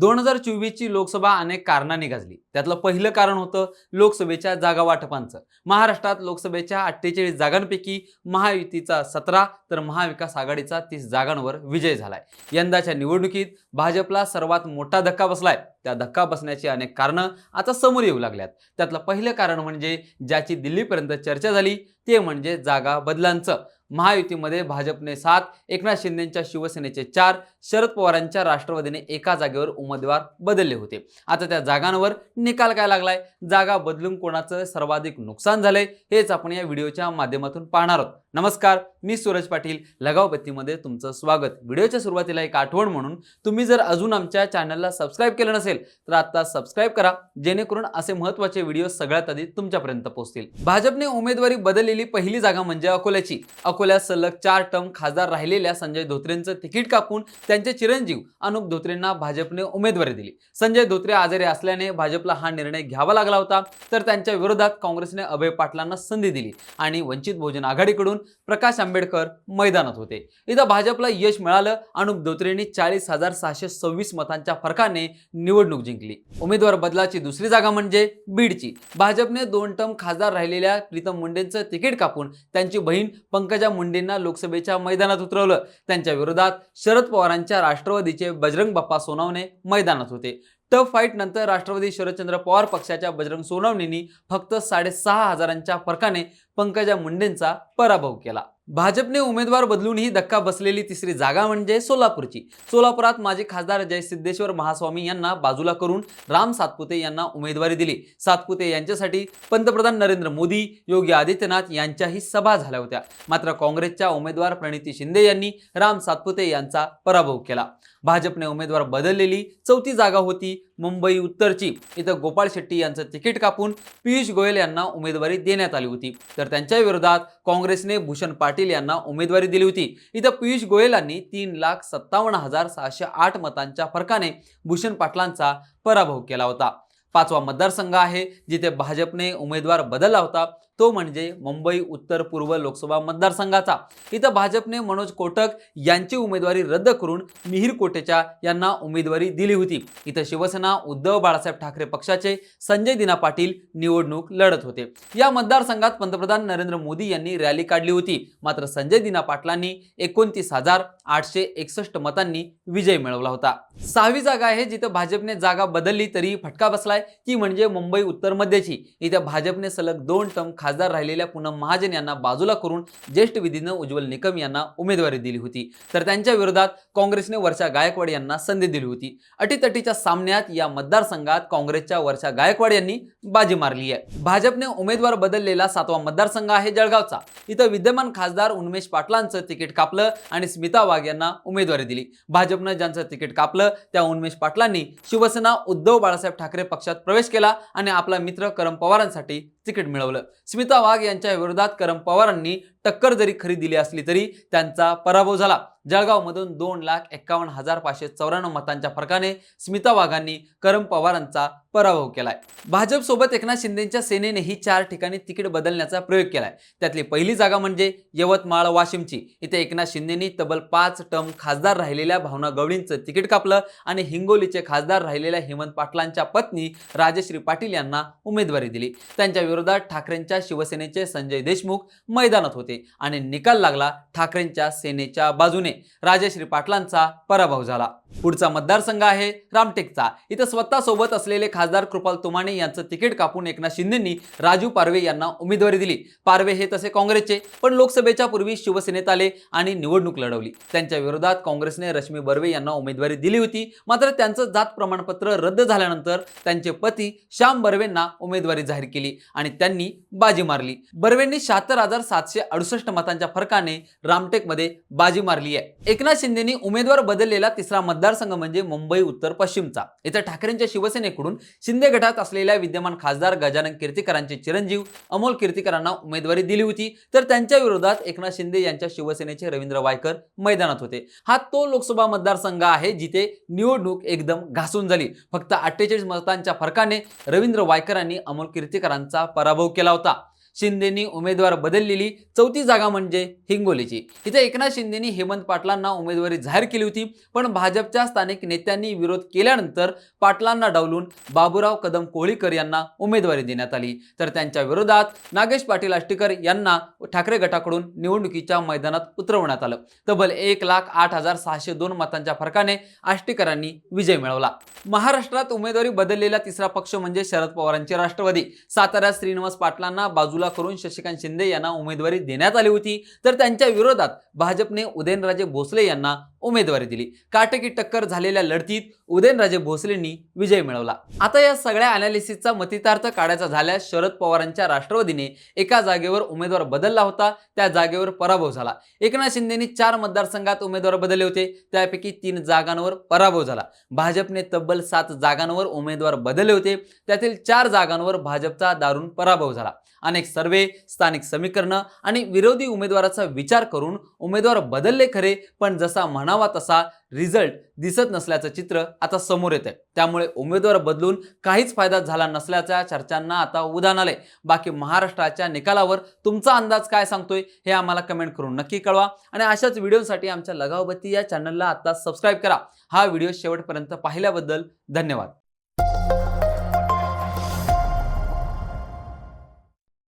दोन हजार चोवीसची लोकसभा अनेक कारणांनी गाजली. त्यातलं पहिलं कारण होतं लोकसभेच्या जागा वाटपांचं. महाराष्ट्रात लोकसभेच्या अठ्ठेचाळीस जागांपैकी महायुतीचा सतरा तर महाविकास आघाडीचा तीस जागांवर विजय झालाय. यंदाच्या निवडणुकीत भाजपला सर्वात मोठा धक्का बसलाय. त्या धक्का बसण्याची अनेक कारणं आता समोर येऊ लागल्यात. त्यातलं पहिलं कारण म्हणजे ज्याची दिल्लीपर्यंत चर्चा झाली ते म्हणजे जागा बदलांचं. महायुतीमध्ये भाजपने सात एकनाथ शिंदेच्या शिवसेनेचे चार शरद पवारांच्या राष्ट्रवादीने एका जागेवर उमेदवार बदलले होते. आता त्या जागांवर निकाल काय लागलाय? जागा बदलून कोणाचं सर्वाधिक नुकसान झालंय? हेच आपण या व्हिडिओच्या माध्यमातून पाहणार आहोत. नमस्कार मी सूरज पाटील लगावबत्तीमध्ये तुमचं स्वागत. व्हिडिओच्या सुरुवातीला एक आठवण म्हणून तुम्ही जर अजून आमच्या चॅनलला सबस्क्राईब केलं नसेल तर आता सबस्क्राईब करा जेणेकरून असे महत्त्वाचे व्हिडिओ सगळ्यात आधी तुमच्यापर्यंत पोहोचतील. भाजपने उमेदवारी बदललेली पहिली जागा म्हणजे अकोल्याची. अकोल्यात सलग चार टर्म खासदार राहिलेल्या संजय धोत्रेंचं तिकीट कापून त्यांचे चिरंजीव अनुप धोत्रेंना भाजपने उमेदवारी दिली. संजय धोत्रे आजारी असल्याने भाजपला हा निर्णय घ्यावा लागला होता तर त्यांच्या विरोधात काँग्रेसने अभय पाटलांना संधी दिली आणि वंचित बहुजन आघाडीकडून प्रकाश आंबेडकर मैदानात होते. इथं भाजपला यश मिळालं अनुप धोत्रेंनी चाळीस हजार सहाशे सव्वीस मतांच्या फरकाने निवडणूक जिंकली. उमेदवार बदलाची दुसरी जागा म्हणजे बीडची. भाजपने दोन टर्म खासदार राहिलेल्या प्रीतम मुंडेंचं तिकीट कापून त्यांची बहीण पंकजा मुंडेंना लोकसभेच्या मैदानात उतरवलं. त्यांच्या विरोधात शरद पवारांच्या राष्ट्रवादीचे बजरंग बाप्पा सोनवणे मैदानात होते. टफ फाईट नंतर राष्ट्रवादी शरदचंद्र पवार पक्षाच्या बजरंग सोनवणेंनी फक्त साडेसहा हजारांच्या फरकाने पंकजा मुंडेंचा पराभव केला. भाजपने उमेदवार बदलूनही धक्का बसलेली तिसरी जागा म्हणजे सोलापूरची. सोलापुरात माजी खासदार जयसिद्धेश्वर महास्वामी यांना बाजूला करून राम सातपुते यांना उमेदवारी दिली. सातपुते यांच्यासाठी पंतप्रधान नरेंद्र मोदी योगी आदित्यनाथ यांच्याही सभा झाल्या होत्या. मात्र काँग्रेसच्या उमेदवार प्रणिती शिंदे यांनी राम सातपुते यांचा पराभव केला. भाजपने उमेदवार बदललेली चौथी जागा होती मुंबई उत्तरची. इथं गोपाळ शेट्टी यांचं तिकीट कापून पियुष गोयल यांना उमेदवारी देण्यात आली होती. तर त्यांच्या विरोधात काँग्रेसने भूषण पाटील यांना उमेदवारी दिली होती. इथं पियुष गोयलांनी तीन लाख सत्तावन्न हजार सहाशे आठ मतांच्या फरकाने भूषण पाटलांचा पराभव केला होता. पाचवा मतदारसंघ आहे जिथे भाजपने उमेदवार बदलला होता. तो म्हणजे मुंबई उत्तर पूर्व लोकसभा मतदारसंघाचा. इथं भाजपने मनोज कोटक यांची उमेदवारी रद्द करून मिहीर कोटेचा यांना उमेदवारी दिली होती. इथं शिवसेना उद्धव बाळासाहेब ठाकरे पक्षाचे संजय दिना पाटील निवडणूक लढत होते. या मतदारसंघात पंतप्रधान नरेंद्र मोदी यांनी रॅली काढली होती. मात्र संजय दिना पाटलांनी एकोणतीस हजार आठशे एकसष्ट मतांनी विजय मिळवला होता. सहावी जागा आहे जिथं भाजपने जागा बदलली तरी फटका बसलाय. ती म्हणजे मुंबई उत्तर मध्यची. भाजपने सलग दोन टर्म खासदार राहिलेल्या पूनम महाजन यांना बाजूला करून ज्येष्ठ विधीनं उज्ज्वल निकम यांना उमेदवारी दिली होती. तर त्यांच्या विरोधात काँग्रेसने वर्षा गायकवाड यांना संधी दिली होती. अटीतटीच्या सामन्यात या मतदारसंघात काँग्रेसच्या वर्षा गायकवाड यांनी बाजी मारली आहे. भाजपने उमेदवार बदललेला सातवा मतदारसंघ आहे जळगावचा. इथं विद्यमान खासदार उन्मेश पाटलांचं तिकीट कापलं आणि स्मिता वाघ यांना उमेदवारी दिली. भाजपनं ज्यांचं तिकीट कापलं त्या उन्मेश पाटलांनी शिवसेना उद्धव बाळासाहेब ठाकरे पक्षात प्रवेश केला आणि आपला मित्र करम पवारांसाठी तिकीट मिळवलं. स्मिता वाघ यांच्या विरोधात करम पवारांनी टक्कर जरी खरी दिली असली तरी त्यांचा पराभव झाला. जळगावमधून दोन लाख एक्कावन्न हजार पाचशे चौऱ्याण्णव मतांच्या फरकाने स्मिता वाघांनी करम पवारांचा पराभव केलाय. भाजपसोबत एकनाथ शिंदेच्या सेनेनेही चार ठिकाणी तिकीट बदलण्याचा प्रयोग केलाय. त्यातली पहिली जागा म्हणजे यवतमाळ वाशिमची. इथे एकनाथ शिंदेनी तब्बल पाच टर्म खासदार राहिलेल्या भावना गवळींचं तिकीट कापलं आणि हिंगोलीचे खासदार राहिलेल्या हेमंत पाटलांच्या पत्नी राजश्री पाटील यांना उमेदवारी दिली. त्यांच्या विरोधात ठाकरेंच्या शिवसेनेचे संजय देशमुख मैदानात होते. आणि निकाल लागला ठाकरेंच्या सेनेच्या बाजूने. राजश्री पाटलांचा पराभव झाला. पुढचा मतदारसंघ आहे रामटेकचा. इथं स्वतः सोबत असलेले खासदार कृपाल तुमाने यांचं तिकीट कापून एकनाथ शिंदेंनी राजू पारवे यांना उमेदवारी दिली. पारवे हे तसे काँग्रेसचे पण लोकसभेच्या पूर्वी शिवसेनेत आले आणि निवडणूक लढवली. त्यांच्या विरोधात काँग्रेसने रश्मी बर्वे यांना उमेदवारी दिली होती. मात्र त्यांचं जात प्रमाणपत्र रद्द झाल्यानंतर त्यांचे पती श्याम बर्वेंना उमेदवारी जाहीर केली आणि त्यांनी बाजी मारली. बर्वेंनी शहात्तर हजार सातशे अडुसष्ट मतांच्या फरकाने रामटेकमध्ये बाजी मारली आहे. एकनाथ शिंदेनी उमेदवार बदललेला तिसरा मतदारसंघ म्हणजे मुंबई उत्तर पश्चिमचा. इथं ठाकरेंच्या शिवसेनेकडून शिंदे गटात असलेल्या विद्यमान खासदार गजानन कीर्तीकरांचे चिरंजीव अमोल कीर्तीकरांना उमेदवारी दिली होती. तर त्यांच्या विरोधात एकनाथ शिंदे यांच्या शिवसेनेचे रवींद्र वायकर मैदानात होते. हा तो लोकसभा मतदारसंघ आहे जिथे निवडणूक एकदम घासून झाली. फक्त अठ्ठेचाळीस मतांच्या फरकाने रवींद्र वायकरांनी अमोल कीर्तिकरांचा पराभव केला होता. शिंदेनी उमेदवार बदललेली चौथी जागा म्हणजे हिंगोलीची. इथे एकनाथ शिंदेनी हेमंत पाटलांना उमेदवारी जाहीर केली होती पण भाजपच्या स्थानिक नेत्यांनी विरोध केल्यानंतर पाटलांना डावलून बाबूराव कदम कोहळीकर यांना उमेदवारी देण्यात आली. तर त्यांच्या विरोधात नागेश पाटील आष्टीकर यांना ठाकरे गटाकडून निवडणुकीच्या मैदानात उतरवण्यात आलं. तब्बल एक लाख आठ हजार सहाशे दोन मतांच्या फरकाने आष्टीकरांनी विजय मिळवला. महाराष्ट्रात उमेदवारी बदललेला तिसरा पक्ष म्हणजे शरद पवारांची राष्ट्रवादी. साताऱ्यात श्रीनिवास पाटलांना बाजूला करून शशिकांत शिंदे यांना उमेदवारी देण्यात आली होती. तर त्यांच्या विरोधात भाजपने उदयनराजे भोसले यांना उमेदवारी दिली. काटकी टक्कर झालेल्या लढतीत उदयनराजे भोसलेंनी विजय मिळवला. आता या सगळ्या अनालिसिसचा मतितार्थ काढायचा झाल्यास शरद पवारांच्या राष्ट्रवादीने एका जागेवर उमेदवार बदलला होता. त्या जागेवर पराभव झाला. एकनाथ शिंदेनी चार मतदारसंघात उमेदवार बदलले होते. त्यापैकी तीन जागांवर पराभव झाला. भाजपने तब्बल सात जागांवर उमेदवार बदलले होते. त्यातील चार जागांवर भाजपचा दारुण पराभव झाला. अनेक सर्वे स्थानिक समीकरणं आणि विरोधी उमेदवाराचा विचार करून उमेदवार बदलले खरे पण जसा म्हणावा तसा रिझल्ट दिसत नसल्याचं चित्र आता समोर येत आहे त्यामुळे उमेदवार बदलून काहीच फायदा झाला नसल्याच्या चर्चांना आता उदाहरण आलंय. बाकी महाराष्ट्राच्या निकालावर तुमचा अंदाज काय सांगतोय हे आम्हाला कमेंट करून नक्की कळवा. आणि अशाच व्हिडिओसाठी आमच्या लगावबत्ती या चॅनलला आता सबस्क्राईब करा. हा व्हिडिओ शेवटपर्यंत पाहिल्याबद्दल धन्यवाद.